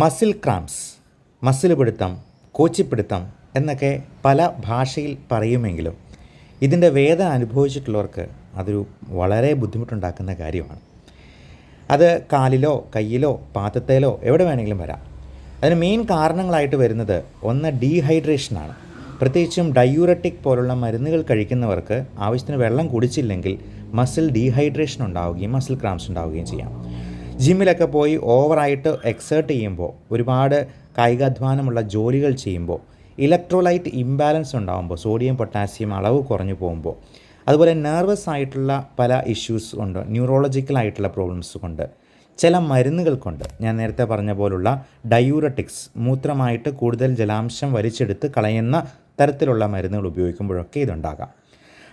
Muscle cramps muscle പിടുത്തം കോച്ചിപ്പിടുത്തം എന്നൊക്കെ പല ഭാഷയിൽ പറയുമെങ്കിലും ഇതിന്റെ വേദന അനുഭവിച്ചിട്ടുള്ളവർക്ക് അതൊരു വളരെ ബുദ്ധിമുട്ടുണ്ടാക്കുന്ന കാര്യമാണ്. അത് കാലിലോ കയ്യിലോ പാത്രത്തേലോ എവിടെ വേണമെങ്കിലും വരാം. അതിന് മെയിൻ കാരണങ്ങളായിട്ട് വരുന്നത് ഒന്ന് ഡീഹൈഡ്രേഷനാണ് പ്രത്യേകിച്ചും ഡയൂറട്ടിക് പോലുള്ള മരുന്നുകൾ കഴിക്കുന്നവർക്ക് ആവശ്യത്തിന് വെള്ളം കുടിച്ചില്ലെങ്കിൽ മസിൽ ഡീഹൈഡ്രേഷൻ ഉണ്ടാവുകയും മസിൽ ക്രാംസ് ഉണ്ടാവുകയും ചെയ്യാം. ജിമ്മിലൊക്കെ പോയി ഓവറായിട്ട് എക്സേർട്ട് ചെയ്യുമ്പോൾ ഒരുപാട് കായികാധ്വാനമുള്ള ജോലികൾ ചെയ്യുമ്പോൾ ഇലക്ട്രോലൈറ്റ് ഇംബാലൻസ് ഉണ്ടാകുമ്പോൾ സോഡിയം പൊട്ടാസ്യം അളവ് കുറഞ്ഞു പോകുമ്പോൾ അതുപോലെ നെർവസ് ആയിട്ടുള്ള പല ഇഷ്യൂസ് ഉണ്ട് ന്യൂറോളജിക്കൽ ആയിട്ടുള്ള പ്രോബ്ലംസ് കൊണ്ട് ചില മരുന്നുകൾ കൊണ്ട് ഞാൻ നേരത്തെ പറഞ്ഞ പോലുള്ള ഡയൂറട്ടിക്സ് മൂത്രമായിട്ട് കൂടുതൽ ജലാംശം വലിച്ചെടുത്ത് കളയുന്ന തരത്തിലുള്ള മരുന്നുകൾ ഉപയോഗിക്കുമ്പോഴൊക്കെ ഇതുണ്ടാകാം.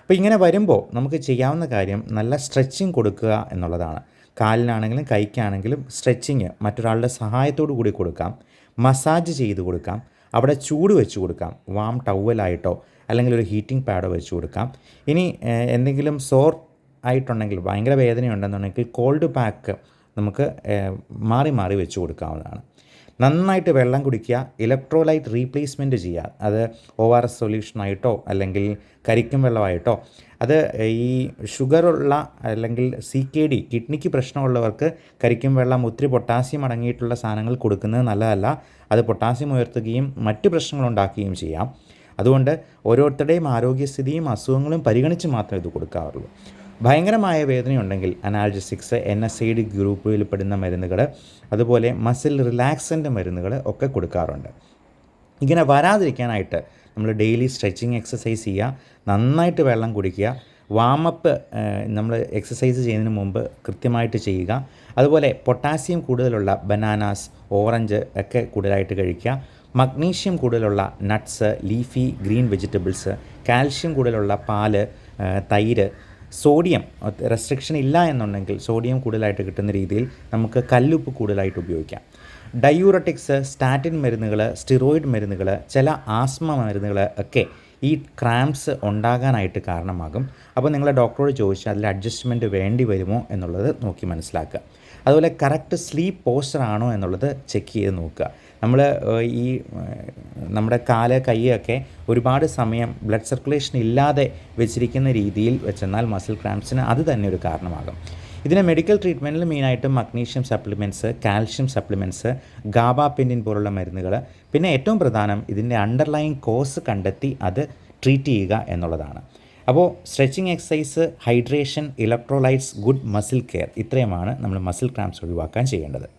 അപ്പോൾ ഇങ്ങനെ വരുമ്പോൾ നമുക്ക് ചെയ്യാവുന്ന കാര്യം നല്ല സ്ട്രെച്ചിങ് കൊടുക്കുക എന്നുള്ളതാണ്. കാലിനാണെങ്കിലും കൈക്കാണെങ്കിലും സ്ട്രെച്ചിങ് മറ്റൊരാളുടെ സഹായത്തോടു കൂടി കൊടുക്കാം. മസാജ് ചെയ്ത് കൊടുക്കാം. അവിടെ ചൂട് വെച്ച് കൊടുക്കാം. വാം ടവലായിട്ടോ അല്ലെങ്കിൽ ഒരു ഹീറ്റിംഗ് പാഡോ വെച്ച് കൊടുക്കാം. ഇനി എന്തെങ്കിലും സോർ ആയിട്ടുണ്ടെങ്കിൽ ഭയങ്കര വേദനയുണ്ടെന്നുണ്ടെങ്കിൽ കോൾഡ് പാക്ക് നമുക്ക് മാറി മാറി വെച്ച് കൊടുക്കാവുന്നതാണ്. നന്നായിട്ട് വെള്ളം കുടിക്കുക ഇലക്ട്രോലൈറ്റ് റീപ്ലേസ്മെന്റ് ചെയ്യുക. അത് ഒ ആർ എസ് സൊല്യൂഷനായിട്ടോ അല്ലെങ്കിൽ കരിക്കും വെള്ളമായിട്ടോ അത് ഈ ഷുഗറുള്ള അല്ലെങ്കിൽ സി കെ ഡി കിഡ്നിക്ക് പ്രശ്നമുള്ളവർക്ക് കരിക്കും വെള്ളം ഒത്തിരി പൊട്ടാസ്യം അടങ്ങിയിട്ടുള്ള സാധനങ്ങൾ കൊടുക്കുന്നത് നല്ലതല്ല. അത് പൊട്ടാസ്യം ഉയർത്തുകയും മറ്റ് പ്രശ്നങ്ങൾ ഉണ്ടാക്കുകയും ചെയ്യാം. അതുകൊണ്ട് ഓരോരുത്തരുടെയും ആരോഗ്യസ്ഥിതിയും അസുഖങ്ങളും പരിഗണിച്ച് മാത്രമേ ഇത് കൊടുക്കാറുള്ളൂ. ഭയങ്കരമായ വേദനയുണ്ടെങ്കിൽ analgesics N S A I ഗ്രൂപ്പിൽ പെടുന്ന മരുന്നുകൾ അതുപോലെ മസിൽ റിലാക്സന്റ് മരുന്നുകൾ ഒക്കെ കൊടുക്കാറുണ്ട്. ഇങ്ങനെ വരാതിരിക്കാനായിട്ട് നമ്മൾ ഡെയിലി സ്ട്രെച്ചിങ് എക്സസൈസ് ചെയ്യുക നന്നായിട്ട് വെള്ളം കുടിക്കുക വാമപ്പ് നമ്മൾ എക്സസൈസ് ചെയ്യുന്നതിന് മുമ്പ് കൃത്യമായിട്ട് ചെയ്യുക അതുപോലെ പൊട്ടാസ്യം കൂടുതലുള്ള ബനാനാസ് ഓറഞ്ച് ഒക്കെ കൂടുതലായിട്ട് കഴിക്കുക മഗ്നീഷ്യം കൂടുതലുള്ള nuts leafy green vegetables calcium കൂടുതലുള്ള പാൽ തൈര് സോഡിയം റെസ്ട്രിക്ഷൻ ഇല്ല എന്നുണ്ടെങ്കിൽ സോഡിയം കൂടുതലായിട്ട് കിട്ടുന്ന രീതിയിൽ നമുക്ക് കല്ലുപ്പ് കൂടുതലായിട്ട് ഉപയോഗിക്കാം. ഡയൂറട്ടിക്സ് സ്റ്റാറ്റിൻ മരുന്നുകൾ സ്റ്റിറോയിഡ് മരുന്നുകൾ ചില ആസ്മ മരുന്നുകൾ ഒക്കെ ഈ ക്രാംസ് ഉണ്ടാകാനായിട്ട് കാരണമാകും. അപ്പോൾ നിങ്ങൾ ഡോക്ടറോട് ചോദിച്ചാൽ അതിൽ അഡ്ജസ്റ്റ്മെന്റ് വേണ്ടി വരുമോ എന്നുള്ളത് നോക്കി മനസ്സിലാക്കുക. അതുപോലെ കറക്റ്റ് സ്ലീപ്പ് പോസ്റ്റർ ആണോ എന്നുള്ളത് ചെക്ക് ചെയ്ത് നോക്കുക. നമ്മൾ ഈ നമ്മുടെ കാൽ കൈയൊക്കെ ഒരുപാട് സമയം ബ്ലഡ് സർക്കുലേഷൻ ഇല്ലാതെ വെച്ചിരിക്കുന്ന രീതിയിൽ വെച്ചെന്നാൽ മസിൽ ക്രാംസിന് അത് തന്നെ ഒരു കാരണമാകും. ഇതിന് മെഡിക്കൽ ട്രീറ്റ്മെന്റിൽ മെയിനായിട്ടും magnesium supplements calcium supplements gabapentin പോലുള്ള മരുന്നുകൾ പിന്നെ ഏറ്റവും പ്രധാനം ഇതിന്റെ അണ്ടർലൈൻ കോസ് കണ്ടെത്തി അത് ട്രീറ്റ് ചെയ്യുക എന്നുള്ളതാണ്. അപ്പോൾ stretching exercise hydration electrolytes good muscle care ഇത്രയുമാണ് നമ്മൾ മസിൽ ക്രാംസ് ഒഴിവാക്കാൻ ചെയ്യേണ്ടത്.